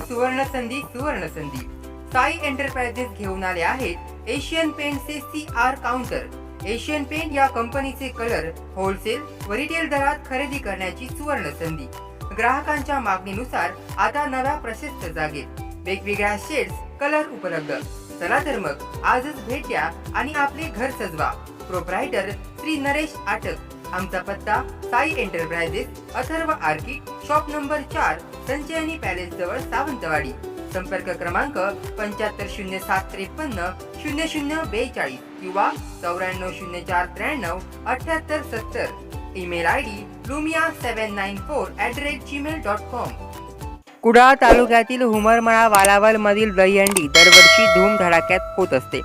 सुवर्ण संधी सुवर्ण संधी साई एंटरप्राइजेस घेऊन आले आहेत Asian पेंटचे C R counter. Asian paint या कंपनीचे कलर होलसेल व रिटेल दरात खरेदी करण्याची सुवर्ण संधी. ग्राहकांच्या मागणीनुसार आता नव्या प्रशस्त जागेत वेगवेगळ्या शेड्स कलर उपलब्ध. चला तर मग आजच भेट द्या आणि आपले घर सजवा. प्रोप्रायटर श्री नरेश आटक. आमचा पत्ता Sai enterprises Atharva arcade shop number चार संचयनी पॅलेस जवळ सावंतवाडी. संपर्क क्रमांक पंच्याहत्तर शून्य सात त्रेपन्न शून्य शून्य बेचाळीस किंवा चौऱ्याण्णव शून्य चार त्र्याण्णव अठ्याहत्तर सत्तर. Email I D Lumia seven nine four at the rate Gmail dot com. Kudal तालुक्यातील हुमरमळा वालावल मधील दहीहंडी दरवर्षी धूमधडाक्यात होत असते.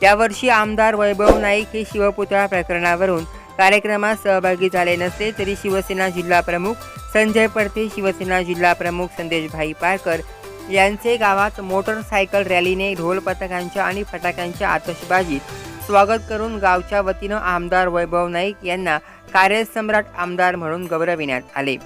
त्यावर्षी आमदार वैभव नाईक हे शिवपुतळा प्रकरणावरून कार्यक्रमात सहभागी झाले नसले तरी शिवसेना जिल्हा प्रमुख संजय पडते शिवसेना जिल्हा प्रमुख संदेशभाई पारकर यांचे गावात मोटरसायकल रॅलीने ढोल पथकांच्या आणि फटाक्यांच्या आतषबाजीत स्वागत करून गावच्या वतीनं आमदार वैभव नाईक यांना कार्यसम्राट आमदार म्हणून गौरविण्यात आले.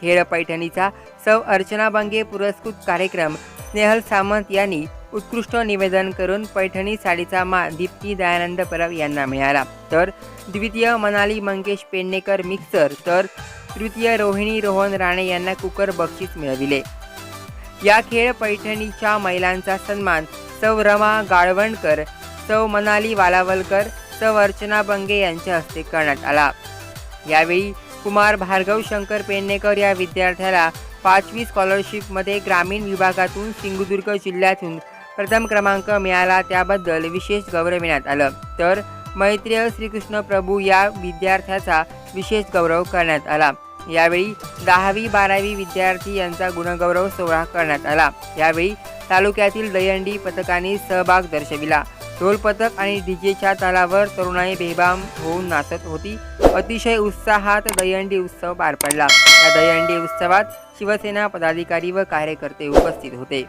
खेळ पैठणीचा सौ अर्चना बांगे पुरस्कृत कार्यक्रम स्नेहल सामंत यांनी उत्कृष्ट निवेदन करून पैठणी साडीचा मा दीप्ती दयानंद परब यांना मिळाला. तर द्वितीय मनाली मंगेश पेडणेकर मिक्सर तर तृतीय रोहिणी रोहन राणे यांना कुकर बक्षीस मिळविले. या खेळ पैठणीच्या महिलांचा सन्मान सौ रमा गाळवणकर सौ मनाली वालावलकर सौ अर्चना बंगे यांच्या हस्ते करण्यात आला. यावेळी कुमार भार्गव शंकर पेडणेकर या विद्यार्थ्याला पाचवी स्कॉलरशिपमध्ये ग्रामीण विभागातून सिंधुदुर्ग जिल्ह्यातून प्रथम क्रमांक मिळाला. त्याबद्दल विशेष गौरविण्यात आलं. तर मैत्रेय श्रीकृष्ण प्रभू या विद्यार्थ्याचा विशेष गौरव करण्यात आला. यावेळी दहावी बारावी विद्यार्थी यांचा गुणगौरव सोहळा करण्यात आला. यावेळी तालुक्यातील दहीहंडी पथकाने सहभाग दर्शविला. ढोल पथक आणि डीजेच्या तालावर तरुणाई बेबाम होऊन नाचत होती. अतिशय उत्साहात दहीहंडी उत्सव पार पडला. या दहीहंडी उत्सवात शिवसेना पदाधिकारी व कार्यकर्ते उपस्थित होते.